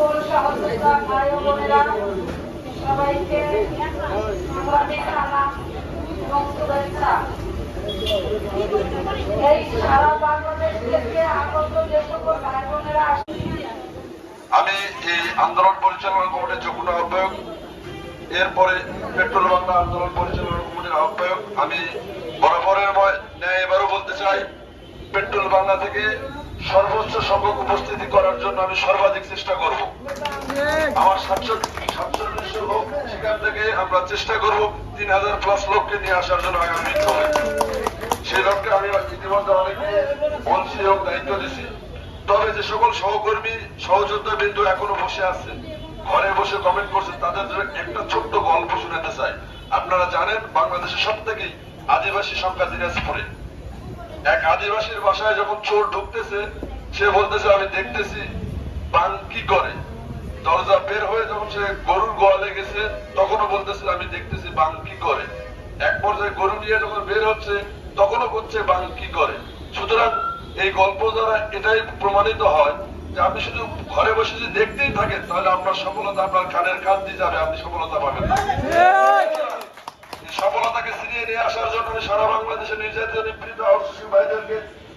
সকল সহযোগিতা ভাই বোনেরা, সবাইকে এই সারা বাংলাদেশ থেকে আগত যে সকল ভাই বোনেরা আমি এই আন্দোলন পরিচালনা কমিটির যুগ্ম আহ্বায়ক, এরপরে পেট্রোল বাংলা আন্দোলন পরিচালনা কমিটির আহ্বায়ক, আমি বরাবরের ন্যায় এবারও বলতে চাই, পেট্রোল বাংলা থেকে সর্বোচ্চ সংখ্যক উপস্থিতি করার জন্য আমি সর্বাধিক চেষ্টা করব। থেকে আমরা চেষ্টা করব তিন হাজার প্লাস লোককে নিয়ে আসার জন্য আগামী সেই লক্ষ্যে আমি ইতিমধ্যে অনেকে বলছি এবং দায়িত্ব দিচ্ছি তবে যে সকল সহকর্মী সহযোদ্ধা বিন্দু এখনও বসে আছেন ঘরে বসে কমেন্ট করছেন তাদের একটা ছোট্ট গল্প শুনাতে চাই আপনারা জানেন বাংলাদেশের সব থেকেই আদিবাসী সংখ্যা দিনাজপুরে এক আদিবাসীর বাসায় যখন চোর ঢুকতেছে সে বলতেছে আমি দেখতেছি বাং কি করে তখনও বলতেছে আমি দেখতেছি বাং কি করে? এক পর্যায়ে গরু নিয়ে যখন বের হচ্ছে, তখনও বলছে বাং কি করে? সুতরাং এই গল্প দ্বারা এটাই প্রমাণিত হয় যে আপনি শুধু ঘরে বসে যদি দেখতেই থাকেন, তাহলে আপনার সফলতা আপনার কানের কান দিয়ে যাবে, আপনি সফলতা পাবেন না। সফলতাকে ছিনিয়ে নিয়ে আসার জন্য আমি সারা বাংলাদেশে নির্যাতিত নিপীড়িত আউটসোর্সিং ভাইদেরকে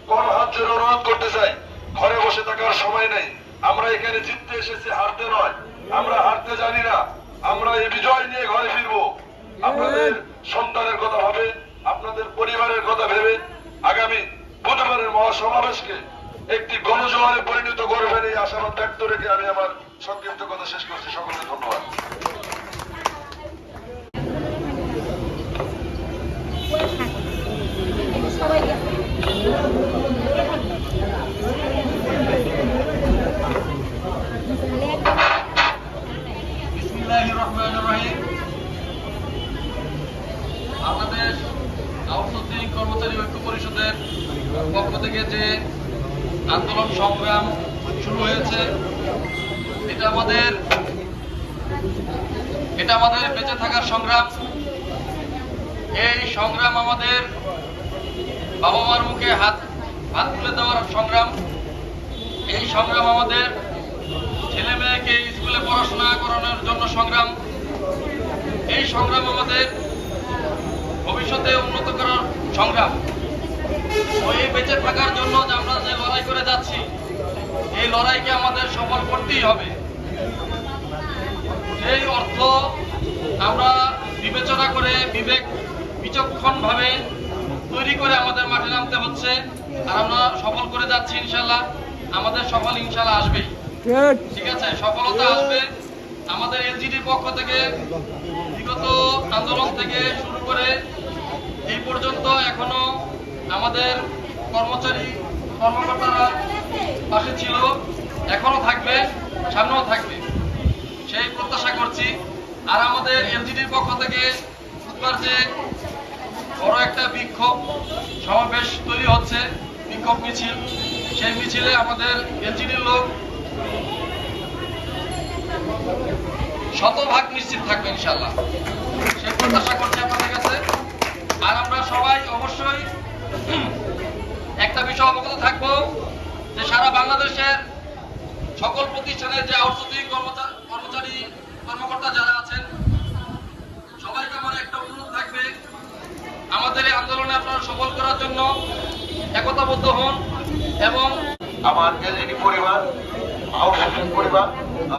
কোন হাত জোরে অনুরোধ করতে চাই। ঘরে বসে থাকার সময় নেই। আমরা এখানে জিততে এসেছি, হারতে নয়। আমরা হারতে জানি না। আমরা এই বিজয় আপনাদের সন্তানের কথা ভাবে, আপনাদের পরিবারের কথা ভেবে আগামী বুধবারের মহাসমাবেশকে একটি গণজোয়ারে পরিণত করবেন এই আশাবাদ ব্যক্ত রেখে আমি আমার সংক্ষিপ্ত কথা শেষ করছি। সকলকে ধন্যবাদ। বিসমিল্লাহির রহমানির আউটসোর্সিং কর্মচারী ঐক্য পরিষদের পক্ষ থেকে যে আন্দোলন সংগ্রাম শুরু হয়েছে, এটা আমাদের এটা আমাদের বেঁচে থাকার সংগ্রাম। এই সংগ্রাম আমাদের বাবা মার মুখে হাত হাত তুলে দেওয়ার সংগ্রাম। এই সংগ্রাম আমাদের ছেলে মেয়েকে স্কুলে পড়াশোনা করানোর জন্য সংগ্রাম। এই সংগ্রাম আমাদের ভবিষ্যতে উন্নত করার সংগ্রাম। ওই বেঁচে থাকার জন্য যে আমরা যে লড়াই করে যাচ্ছি এই লড়াইকে আমাদের সফল করতেই হবে। এই অর্থ আমরা বিবেচনা করে বিবেক বিচক্ষণ ভাবে তৈরি করে আমাদের মাঠে নামতে হচ্ছে আর আমরা সফল করে যাচ্ছি ইনশাল্লাহ আমাদের সফল ইনশাল্লাহ আসবেই। ঠিক আছে সফলতা আসবে। আমাদের এলজিডির পক্ষ থেকে বিগত আন্দোলন থেকে শুরু করে এই পর্যন্ত এখনও আমাদের কর্মচারী কর্মকর্তারা পাশে ছিল, এখনও থাকবে, সামনেও থাকবে। সেই প্রত্যাশা করছি। আর আমাদের এলজিডির পক্ষ থেকে বুধবার যে বড় একটা বিক্ষোভ সমাবেশ তৈরি হচ্ছে, বিক্ষোভ মিছিল, সেই মিছিলে আমাদের এলজিডির লোক শতভাগ নিশ্চিত থাকবে ইনশাল্লাহ সেই প্রত্যাশা করছি আপনাদের কাছে। আর আমরা সবাই অবশ্যই একটা বিষয় অবগত থাকব, যে সারা বাংলাদেশের সকল প্রতিষ্ঠানের যে আউটসোর্সিং কর্মচারী, কর্মকর্তা যারা আছেন, সবাইকে আমার একটা অনুরোধ থাকবে, আমাদের এই আন্দোলনে আপনারা সফল করার জন্য একতাবদ্ধ হন এবং আমার এলইডি পরিবার আউটসোর্সিং পরিবার